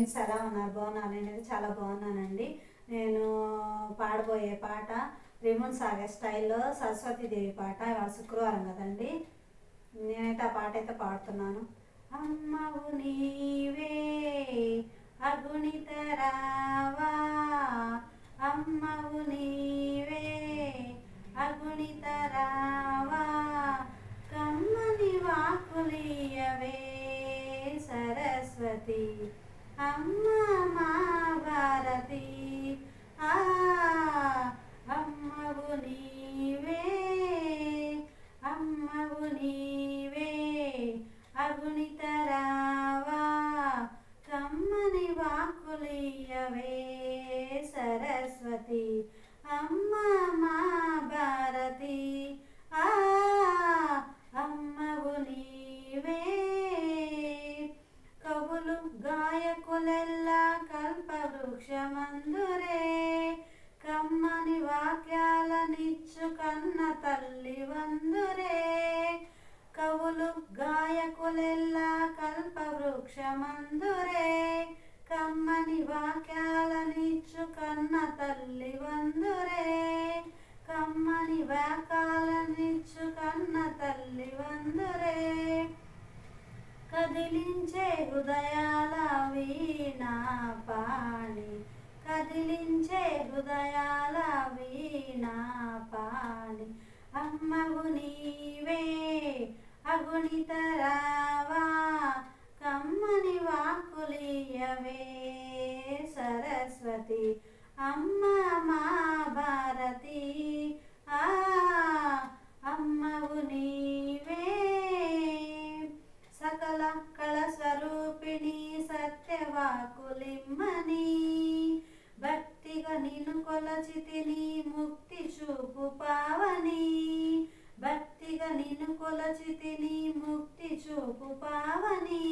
Friends ఎలా ఉన్నారు? బాగున్నారు? నేనైతే చాలా బాగున్నానండి. నేను పాడబోయే పాట రిమోన్ సాగే స్టైల్లో సరస్వతీదేవి పాట ఇవాళ శుక్రవారం కదండి. నేనైతే ఆ పాట అయితే పాడుతున్నాను. అమ్మవు నీవే అగుణిత రావా. అమ్మవు నీవే అగుణిత రావా. కమ్మని వాకులియవే సరస్వతి. అమ్మ మా భారతి ఆ వృక్షమందురే కమ్మని వాక్యాలనిచ్చు కన్న తల్లి వందురే. కవులు గాయకులెల్లా కల్ప వృక్షమందురే కమ్మని వాక్యాలనిచ్చు కన్న తల్లి వందురే. కదిలించే హృదయాల వీణా పాణి కదిలించే హృదయాల వీణా పాణి అమ్మగు నీవే అగుణిత రావా కమ్మని వాకులియవే సరస్వతి. అమ్మ మా భారతి ఆ అమ్మవు నీవే సకల కళ స్వరూపిణి సత్యవాకులిమ్మని భక్తిగా నిన్ను కొలచితిని ముక్తి చూపు పావని. భక్తిగా నిన్ను కొలచితిని ముక్తి చూపు పావని.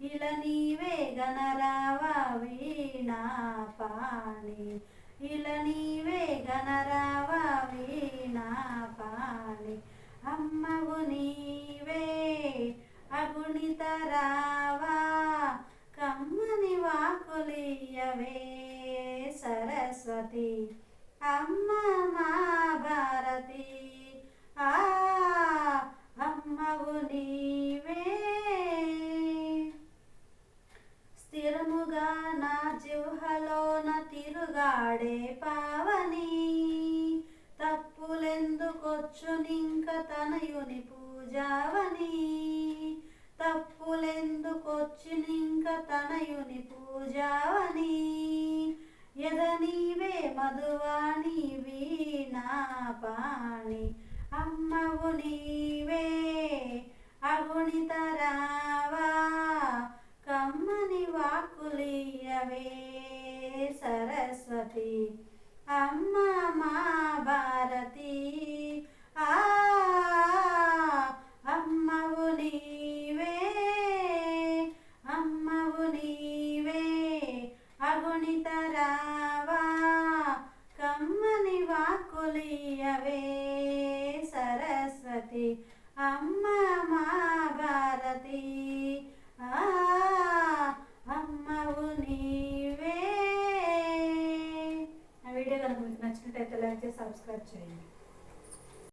ఇలా నీవే గణరావా వీణా పాణి ఇలా నీవే గణరావా వీణా పాణి అమ్మవు నీవే అగుణితరా రావా కమ్మని వాకులియవే సరస్వతి అమ్మ మా భారతి ఆ అమ్మవు నీవే. స్థిరముగా నా జిహ్వలోన తిరుగాడే పావని. తప్పులెందుకొచ్చునింక తనయుని పూజావని. తప్పులెందుకొచ్చునింక తనయుని పూజావని. మధువాణి వీణా పాణి. అమ్మవు నీవే అగుణిత రావా. కమ్మని వాకులియవే సరస్వతి. అమ్మ మా భారతి. ఆ అమ్మవు నీవే అమ్మవు నీవే అగుణితరా రావా కమ్మని వాకులియవే సరస్వతి అమ్మ మా భారతి. ఆ అమ్మవు నీవే. నా వీడియో కనుక మీకు నచ్చినట్టయితే లైక్ చేసి సబ్స్క్రైబ్ చేయండి.